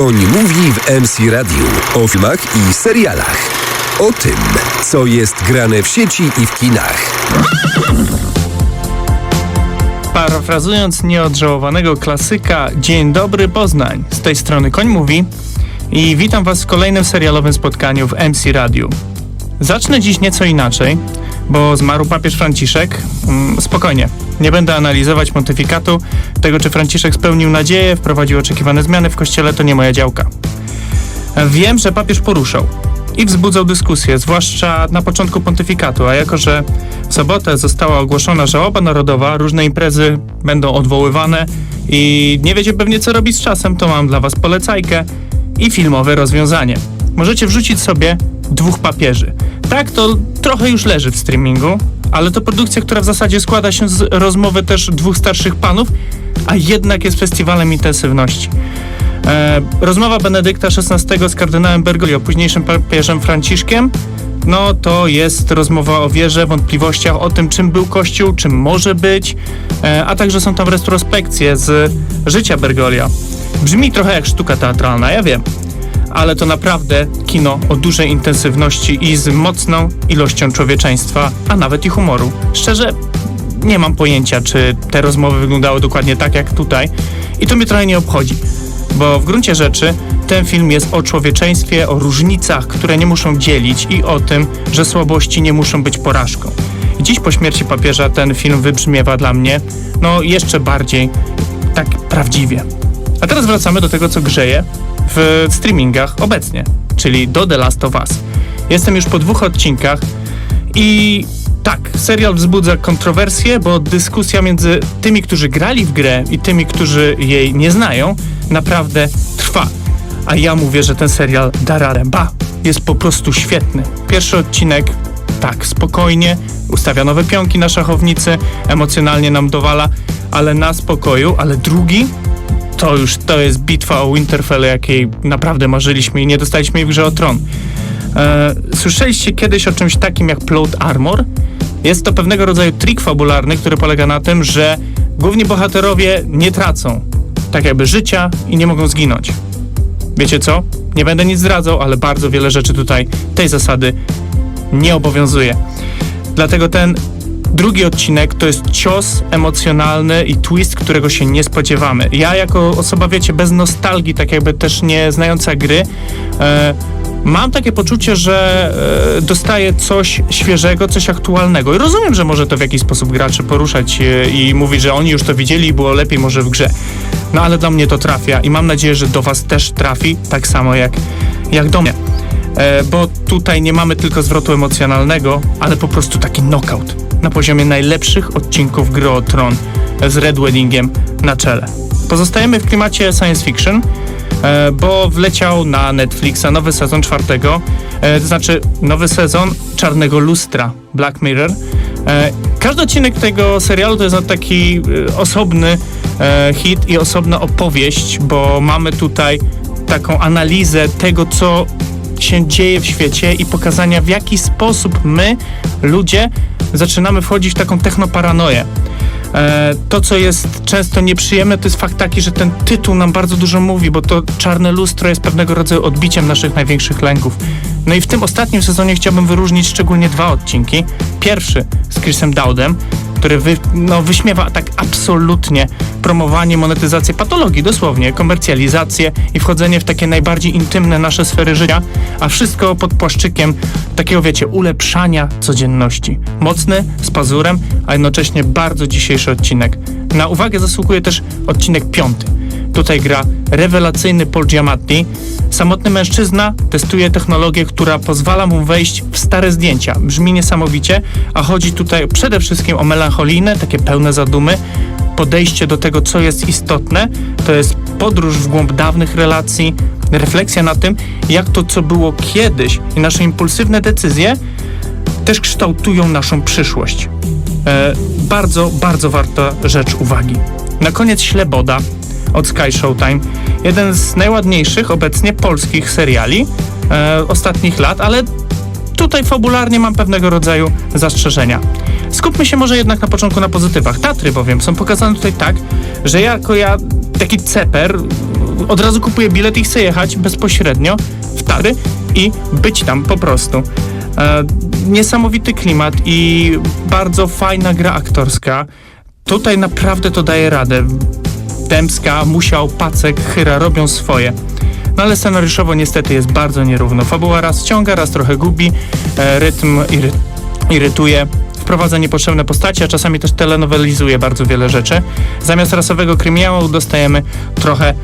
Koń mówi w MC Radio o filmach i serialach. O tym, co jest grane w sieci i w kinach. Parafrazując nieodżałowanego klasyka, Dzień dobry Poznań. Z tej strony Koń mówi i witam Was w kolejnym serialowym spotkaniu w MC Radiu. Zacznę dziś nieco inaczej, bo zmarł papież Franciszek. Mm, Spokojnie, nie będę analizować pontyfikatu. Tego, czy Franciszek spełnił nadzieję, wprowadził oczekiwane zmiany w kościele, to nie moja działka. Wiem, że papież poruszał i wzbudzał dyskusję, zwłaszcza na początku pontyfikatu, a jako, że w sobotę została ogłoszona żałoba narodowa, różne imprezy będą odwoływane i nie wiecie pewnie co robić z czasem, to mam dla was polecajkę i filmowe rozwiązanie. Możecie wrzucić sobie dwóch papieży. Tak, to trochę już leży w streamingu, ale to produkcja, która w zasadzie składa się z rozmowy też dwóch starszych panów, a jednak jest festiwalem intensywności. E, rozmowa Benedykta XVI z kardynałem Bergoglio, późniejszym papieżem Franciszkiem, no to jest rozmowa o wierze, wątpliwościach, o tym, czym był Kościół, czym może być, e, a także są tam retrospekcje z życia Bergoglio. Brzmi trochę jak sztuka teatralna, ja wiem, ale to naprawdę kino o dużej intensywności i z mocną ilością człowieczeństwa, a nawet i humoru. Szczerze, nie mam pojęcia, czy te rozmowy wyglądały dokładnie tak jak tutaj i to mnie trochę nie obchodzi bo w gruncie rzeczy ten film jest o człowieczeństwie, o różnicach, które nie muszą dzielić i o tym, że słabości nie muszą być porażką. Dziś po śmierci papieża ten film wybrzmiewa dla mnie, no jeszcze bardziej tak prawdziwie. A teraz wracamy do tego, co grzeje w streamingach obecnie, czyli do The Last of Us. Jestem już po dwóch odcinkach i tak, serial wzbudza kontrowersje, bo dyskusja między tymi, którzy grali w grę i tymi, którzy jej nie znają, naprawdę trwa. A ja mówię, że ten serial da radę. Ba, jest po prostu świetny. Pierwszy odcinek, tak, spokojnie, ustawia nowe pionki na szachownicy, emocjonalnie nam dowala, ale na spokoju, ale drugi to już to jest bitwa o Winterfell, jakiej naprawdę marzyliśmy i nie dostaliśmy jej w grze o tron. E, słyszeliście kiedyś o czymś takim jak Plot Armor? Jest to pewnego rodzaju trik fabularny, który polega na tym, że główni bohaterowie nie tracą tak jakby życia i nie mogą zginąć. Wiecie co? Nie będę nic zdradzał, ale bardzo wiele rzeczy tutaj tej zasady nie obowiązuje. Dlatego ten drugi odcinek to jest cios emocjonalny i twist, którego się nie spodziewamy. Ja jako osoba, wiecie, bez nostalgii, tak jakby też nie znająca gry, e, mam takie poczucie, że e, dostaję coś świeżego, coś aktualnego. I rozumiem, że może to w jakiś sposób graczy poruszać e, i mówić, że oni już to widzieli i było lepiej może w grze. No ale do mnie to trafia i mam nadzieję, że do was też trafi, tak samo jak, jak do mnie. E, bo tutaj nie mamy tylko zwrotu emocjonalnego, ale po prostu taki knockout na poziomie najlepszych odcinków gry o Tron z Red Weddingiem na czele. Pozostajemy w klimacie science fiction, e, bo wleciał na Netflixa nowy sezon czwartego, e, to znaczy nowy sezon Czarnego Lustra Black Mirror. E, Każdy odcinek tego serialu to jest taki osobny hit i osobna opowieść, bo mamy tutaj taką analizę tego, co się dzieje w świecie i pokazania, w jaki sposób my, ludzie, zaczynamy wchodzić w taką technoparanoję. E, to, co jest często nieprzyjemne, to jest fakt taki, że ten tytuł nam bardzo dużo mówi, bo to czarne lustro jest pewnego rodzaju odbiciem naszych największych lęków. No i w tym ostatnim sezonie chciałbym wyróżnić szczególnie dwa odcinki. Pierwszy z Chrisem Dowdem, który wy, no, wyśmiewa tak absolutnie promowanie, monetyzację patologii, dosłownie, komercjalizację i wchodzenie w takie najbardziej intymne nasze sfery życia, a wszystko pod płaszczykiem takiego, wiecie, ulepszania codzienności. Mocny, z pazurem, a jednocześnie bardzo dzisiejszy odcinek. Na uwagę zasługuje też odcinek piąty. Tutaj gra rewelacyjny Paul Giamatti. Samotny mężczyzna testuje technologię, która pozwala mu wejść w stare zdjęcia. Brzmi niesamowicie, a chodzi tutaj przede wszystkim o melancholijne, takie pełne zadumy, podejście do tego, co jest istotne. To jest podróż w głąb dawnych relacji, refleksja na tym, jak to, co było kiedyś i nasze impulsywne decyzje też kształtują naszą przyszłość. E, bardzo, bardzo warta rzecz uwagi. Na koniec Śleboda od Sky Showtime. Jeden z najładniejszych obecnie polskich seriali e, ostatnich lat, ale tutaj fabularnie mam pewnego rodzaju zastrzeżenia. Skupmy się może jednak na początku na pozytywach. Tatry bowiem są pokazane tutaj tak, że jako ja taki ceper od razu kupuję bilet i chcę jechać bezpośrednio w Tatry i być tam po prostu. E, niesamowity klimat i bardzo fajna gra aktorska. Tutaj naprawdę to daje radę. Dębska, Musiał, Pacek, Chyra robią swoje. No ale scenariuszowo niestety jest bardzo nierówno. Fabuła raz ściąga, raz trochę gubi, e, rytm iry, irytuje, wprowadza niepotrzebne postacie, a czasami też telenowelizuje bardzo wiele rzeczy. Zamiast rasowego kryminału dostajemy trochę,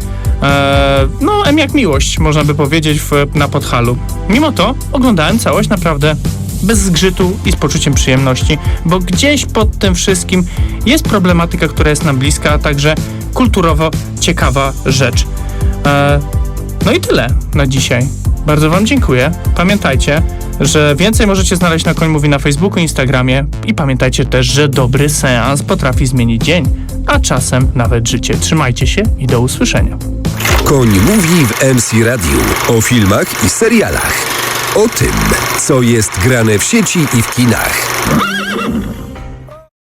e, no M jak miłość, można by powiedzieć, w, na Podhalu. Mimo to oglądałem całość naprawdę bez zgrzytu i z poczuciem przyjemności, bo gdzieś pod tym wszystkim jest problematyka, która jest nam bliska, a także kulturowo ciekawa rzecz. E, no i tyle na dzisiaj. Bardzo Wam dziękuję. Pamiętajcie, że więcej możecie znaleźć na Koń Mówi na Facebooku, Instagramie i pamiętajcie też, że dobry seans potrafi zmienić dzień, a czasem nawet życie. Trzymajcie się i do usłyszenia. Koń mówi w MC Radio o filmach i serialach. O tym, co jest grane w sieci i w kinach.